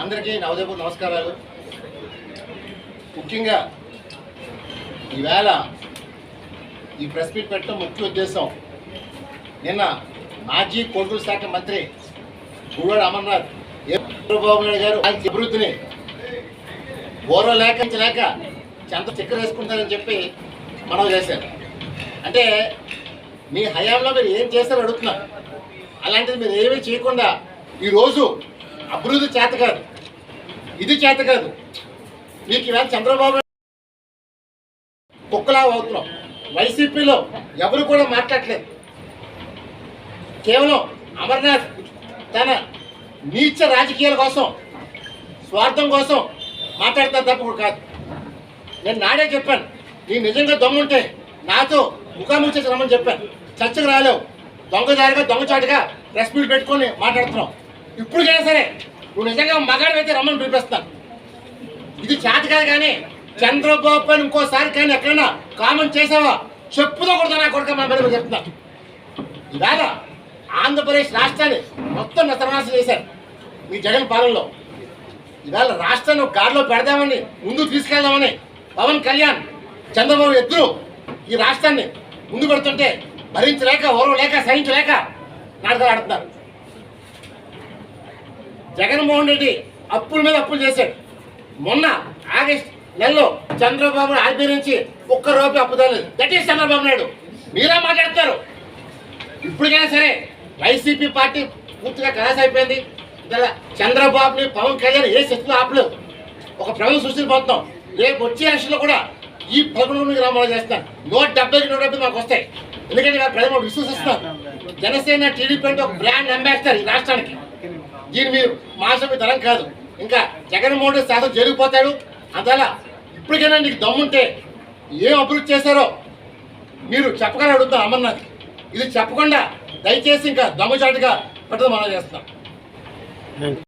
అందరికీ నవదేపు నమస్కారాలు. ముఖ్యంగా ఈవేళ ఈ ప్రెస్ మీట్ పెట్టడం ముఖ్య ఉద్దేశం. నిన్న మాజీ కొడుకుల శాఖ మంత్రి గుడివాడ అమర్నాథ్ చంద్రబాబు నాయుడు గారు ఆయన అభివృద్ధిని ఓరో లేక లేక చెంత చక్కెర వేసుకుంటారని చెప్పి మనం చేశారు. అంటే మీ హయాంలో మీరు ఏం చేస్తారో అడుగుతున్నారు అలాంటిది మీరు ఏమీ చేయకుండా ఈరోజు అభివృద్ధి చేత కాదు ఇది చేత కాదు. మీకు ఇవాళ చంద్రబాబు కుక్కలా అవుతున్నాం. వైసీపీలో ఎవరు కూడా మాట్లాడలేదు. కేవలం అమర్నాథ్ తన నీచ రాజకీయాల కోసం స్వార్థం కోసం మాట్లాడతారు తప్ప కూడా కాదు. నేను నాడే చెప్పాను. నీ నిజంగా దమ్ముంటే నాతో ముఖాముఖి రమ్మని చెప్పాను. చర్చకు రాలేవు. దొంగదారిగా దొంగచాటుగా ప్రెస్ మీట్ పెట్టుకొని మాట్లాడుతున్నావు ఇప్పుడుకైనా సరే నువ్వు నిజంగా మగాడివైతే రమ్మని పిలిపిస్తాను. ఇది చేత కాదు కానీ చంద్రబాబు అని ఇంకోసారి కానీ ఎక్కడైనా కామెంట్ చేసావా? చెప్పుదో కొడతా నా కొడుక మా మీద చెప్తున్నా. ఇవాళ ఆంధ్రప్రదేశ్ రాష్ట్రాన్ని మొత్తం నతనాశం చేశారు మీ జగన్ పాలనలో. ఇవాళ రాష్ట్రాన్ని గాడిలో పెడదామని ముందు తీసుకెళ్దామని పవన్ కళ్యాణ్ చంద్రబాబు ఇద్దరు ఈ రాష్ట్రాన్ని ముందు పెడుతుంటే భరించలేక ఓరవ లేక సహించలేక నాటకాలు ఆడుతున్నారు. జగన్మోహన్ రెడ్డి అప్పుల మీద అప్పులు చేశాడు. మొన్న ఆగస్ట్ నెలలో చంద్రబాబు ఆర్బీఐ నుంచి ఒక్క రూపాయి అప్పు తగలేదు దట్ ఈస్ చంద్రబాబు నాయుడు. మీరే మాట్లాడతారు ఇప్పటికైనా సరే వైసీపీ పార్టీ పూర్తిగా కలాస్ అయిపోయింది. ఇలా చంద్రబాబుని పవన్ కళ్యాణ్ ఏ శక్తులు ఆపలేదు. ఒక ప్రభుత్వం సృష్టిపోతున్నాం రేపు వచ్చే ఎలక్షన్లో కూడా ఈ పదమూడు మంది గ్రామాలు చేస్తాను నూట డెబ్బైకి నూట డెబ్బై మాకు వస్తాయి. ఎందుకంటే నాకు ప్రజలు విశ్వసిస్తున్నారు. జనసేన టీడీపీ అంటే ఒక బ్రాండ్ అంబాసిడర్ ఈ రాష్ట్రానికి. దీని మీరు మాసమి తరం కాదు. ఇంకా జగన్మోహన్ రెడ్డి శాతం జరిగిపోతాడు అందువల్ల ఇప్పటికైనా నీకు దమ్ముంటే ఏం అభివృద్ధి చేశారో మీరు చెప్పగల అడుగుతాం అమర్నాథ్. ఇది చెప్పకుండా దయచేసి ఇంకా దమ్ముచాటుగా పెట్టడం మనం చేస్తాం